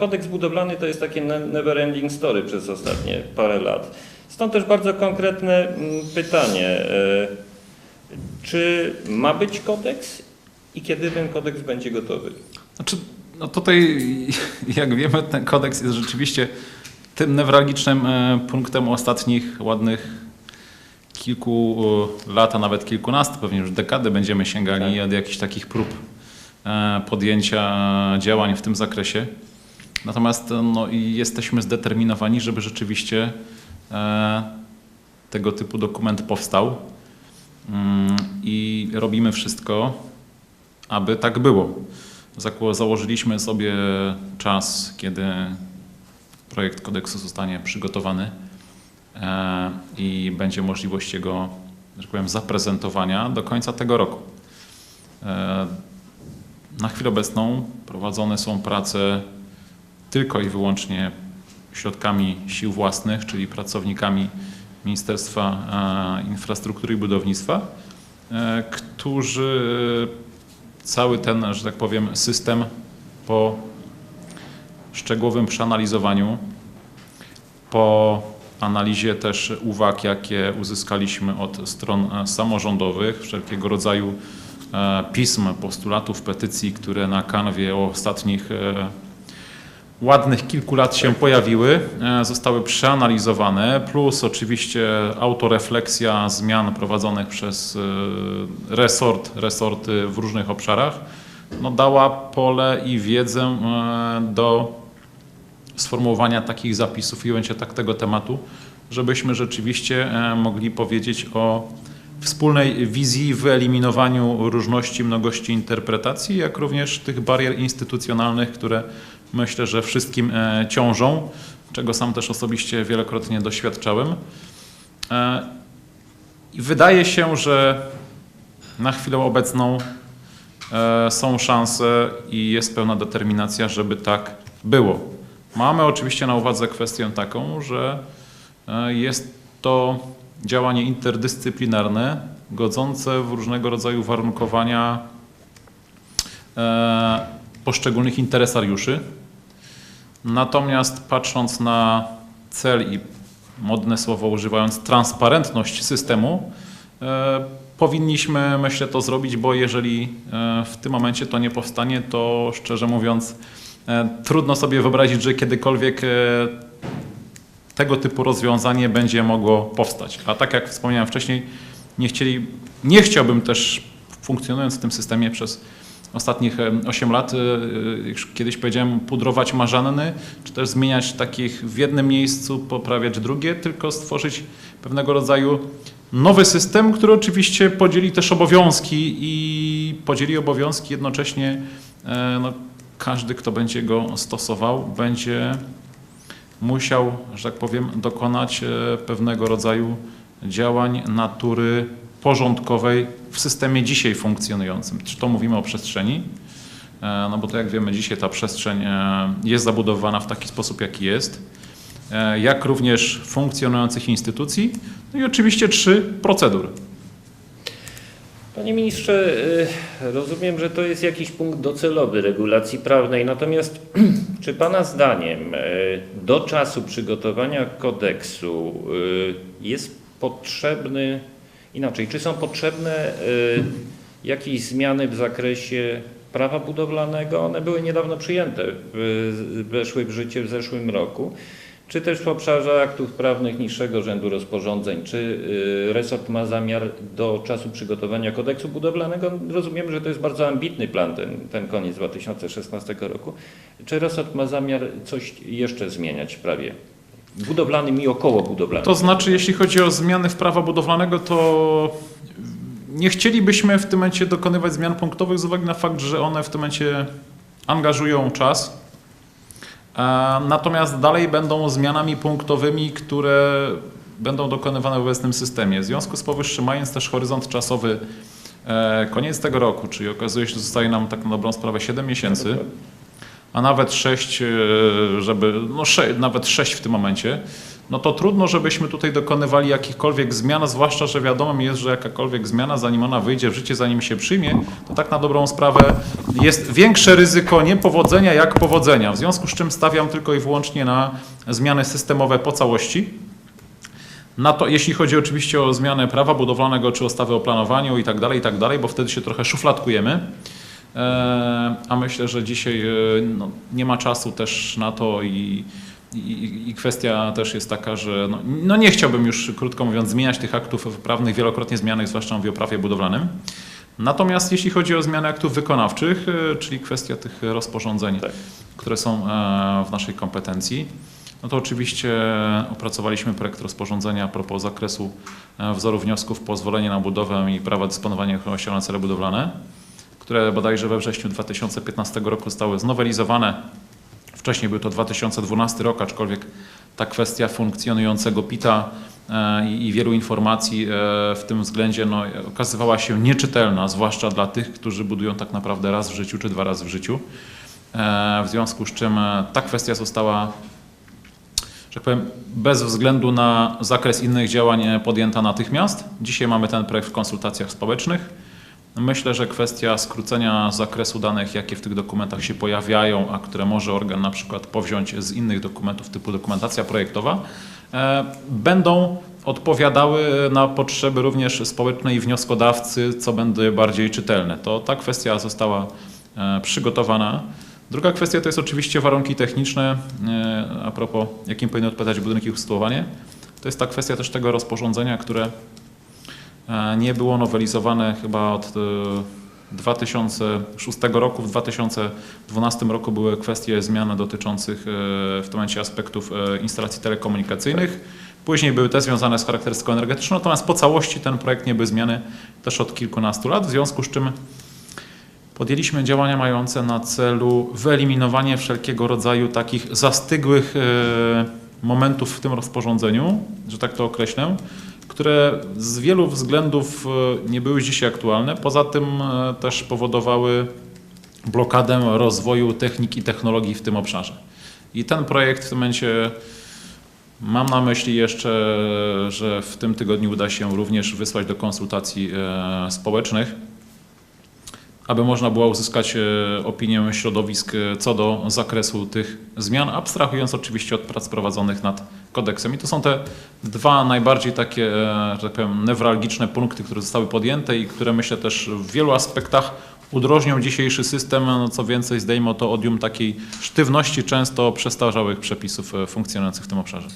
Kodeks budowlany to jest takie ne- never ending story przez ostatnie parę lat. Stąd też bardzo konkretne mm, pytanie. e, Czy ma być kodeks i kiedy ten kodeks będzie gotowy? Znaczy, no tutaj, jak wiemy, ten kodeks jest rzeczywiście tym newralgicznym e, punktem ostatnich ładnych kilku e, lat, a nawet kilkunastu, pewnie już dekady będziemy sięgali od jakichś takich prób podjęcia działań w tym zakresie. Natomiast e, no, jesteśmy zdeterminowani, żeby rzeczywiście e, tego typu dokument powstał Mm, i robimy wszystko, aby tak było. Założyliśmy sobie czas, kiedy projekt kodeksu zostanie przygotowany e, i będzie możliwość jego, że tak powiem, zaprezentowania do końca tego roku. Na chwilę obecną prowadzone są prace tylko i wyłącznie środkami sił własnych, czyli pracownikami Ministerstwa e, Infrastruktury i Budownictwa, e, którzy cały ten, że tak powiem, system po szczegółowym przeanalizowaniu, po analizie też uwag, jakie uzyskaliśmy od stron e, samorządowych, wszelkiego rodzaju pism, postulatów, petycji, które na kanwie ostatnich ładnych kilku lat się pojawiły, e, zostały przeanalizowane, plus oczywiście autorefleksja zmian prowadzonych przez e, resort, resorty w różnych obszarach, no dała pole i wiedzę e, do sformułowania takich zapisów i ujęcia tak tego tematu, żebyśmy rzeczywiście mogli powiedzieć o wspólnej wizji, wyeliminowaniu różności, mnogości interpretacji, jak również tych barier instytucjonalnych, które myślę, że wszystkim e, ciążą, czego sam też osobiście wielokrotnie doświadczałem. E, I wydaje się, że na chwilę obecną e, są szanse i jest pełna determinacja, żeby tak było. Mamy oczywiście na uwadze kwestię taką, że jest to działanie interdyscyplinarne, godzące w różnego rodzaju warunkowania poszczególnych interesariuszy. Natomiast patrząc na cel i modne słowo używając transparentność systemu, e, powinniśmy myślę to zrobić, bo jeżeli e, w tym momencie to nie powstanie, to szczerze mówiąc e, trudno sobie wyobrazić, że kiedykolwiek tego typu rozwiązanie będzie mogło powstać. A tak jak wspomniałem wcześniej, nie, chcieli, nie chciałbym też funkcjonując w tym systemie przez ostatnich em, 8 lat, y, y, już kiedyś powiedziałem, pudrować marzanny, czy też zmieniać takich w jednym miejscu, poprawiać drugie, tylko stworzyć pewnego rodzaju nowy system, który oczywiście podzieli też obowiązki i podzieli obowiązki jednocześnie e, no, każdy, kto będzie go stosował, będzie musiał, że tak powiem, dokonać e, pewnego rodzaju działań natury porządkowej w systemie dzisiaj funkcjonującym. Czy to mówimy o przestrzeni? E, No bo to jak wiemy, dzisiaj ta przestrzeń e, jest zabudowana w taki sposób, jaki jest, e, jak również funkcjonujących instytucji, no i oczywiście trzy procedur. Panie ministrze, rozumiem, że to jest jakiś punkt docelowy regulacji prawnej, natomiast czy Pana zdaniem do czasu przygotowania kodeksu jest potrzebny, inaczej, czy są potrzebne y, jakieś zmiany w zakresie prawa budowlanego? One były niedawno przyjęte, w- weszły w życie w zeszłym roku. Czy też w obszarze aktów prawnych niższego rzędu rozporządzeń? Czy y, resort ma zamiar do czasu przygotowania kodeksu budowlanego? Rozumiem, że to jest bardzo ambitny plan, ten, ten koniec 2016 roku. Czy resort ma zamiar coś jeszcze zmieniać w prawie budowlanym i około budowlanym? To znaczy, jeśli chodzi o zmiany w prawa budowlanego, to nie chcielibyśmy w tym momencie dokonywać zmian punktowych z uwagi na fakt, że one w tym momencie angażują czas. E, Natomiast dalej będą zmianami punktowymi, które będą dokonywane w obecnym systemie. W związku z powyższym, mając też horyzont czasowy e, koniec tego roku, czyli okazuje się, że zostaje nam tak na dobrą sprawę 7 miesięcy, a nawet 6, żeby, no sze, nawet 6 w tym momencie, no to trudno, żebyśmy tutaj dokonywali jakichkolwiek zmian, zwłaszcza, że wiadomo jest, że jakakolwiek zmiana, zanim ona wyjdzie w życie, zanim się przyjmie, to tak na dobrą sprawę jest większe ryzyko niepowodzenia jak powodzenia. W związku z czym stawiam tylko i wyłącznie na zmiany systemowe po całości. Na to, jeśli chodzi oczywiście o zmianę prawa budowlanego, czy ustawy o planowaniu i tak dalej, i tak dalej, bo wtedy się trochę szufladkujemy. E, A myślę, że dzisiaj e, no, nie ma czasu też na to i, i, i kwestia też jest taka, że no, no nie chciałbym już, krótko mówiąc, zmieniać tych aktów prawnych wielokrotnie zmienianych, zwłaszcza o prawie budowlanym. Natomiast jeśli chodzi o zmianę aktów wykonawczych, e, czyli kwestia tych rozporządzeń, Tak. które są w naszej kompetencji, no to oczywiście opracowaliśmy projekt rozporządzenia a propos zakresu wzoru wniosków, pozwolenia na budowę i prawa dysponowania nieruchomością na cele budowlane, które bodajże we wrześniu 2015 roku zostały znowelizowane. Wcześniej był to 2012 rok, aczkolwiek ta kwestia funkcjonującego PIT-a e, i wielu informacji e, w tym względzie no, okazywała się nieczytelna, zwłaszcza dla tych, którzy budują tak naprawdę raz w życiu czy dwa razy w życiu. E, W związku z czym ta kwestia została że powiem, bez względu na zakres innych działań podjęta natychmiast. Dzisiaj mamy ten projekt w konsultacjach społecznych. Myślę, że kwestia skrócenia zakresu danych, jakie w tych dokumentach się pojawiają, a które może organ na przykład powziąć z innych dokumentów typu dokumentacja projektowa, e, będą odpowiadały na potrzeby również społeczne i wnioskodawcy, co będzie bardziej czytelne. To ta kwestia została e, przygotowana. Druga kwestia to jest oczywiście warunki techniczne, e, a propos jakim powinny odpowiadać budynek i usytuowanie. To jest ta kwestia też tego rozporządzenia, które nie było nowelizowane chyba od e, 2006 roku. W 2012 roku były kwestie zmian dotyczących e, w tym momencie aspektów e, instalacji telekomunikacyjnych. Później były te związane z charakterystyką energetyczną, natomiast po całości ten projekt nie był zmiany też od kilkunastu lat, w związku z czym Podjęliśmy działania mające na celu wyeliminowanie wszelkiego rodzaju takich zastygłych e, momentów w tym rozporządzeniu, że tak to określę, które z wielu względów e, nie były dzisiaj aktualne. Poza tym e, też powodowały blokadę rozwoju technik i technologii w tym obszarze. I ten projekt w tym momencie mam na myśli jeszcze, że w tym tygodniu uda się również wysłać do konsultacji e, społecznych aby można było uzyskać e, opinię środowisk e, co do zakresu tych zmian, abstrahując oczywiście od prac prowadzonych nad kodeksem. I to są te dwa najbardziej takie, e, że tak powiem, newralgiczne punkty, które zostały podjęte i które myślę też w wielu aspektach udrożnią dzisiejszy system, no co więcej zdejmą to odium takiej sztywności często przestarzałych przepisów funkcjonujących w tym obszarze.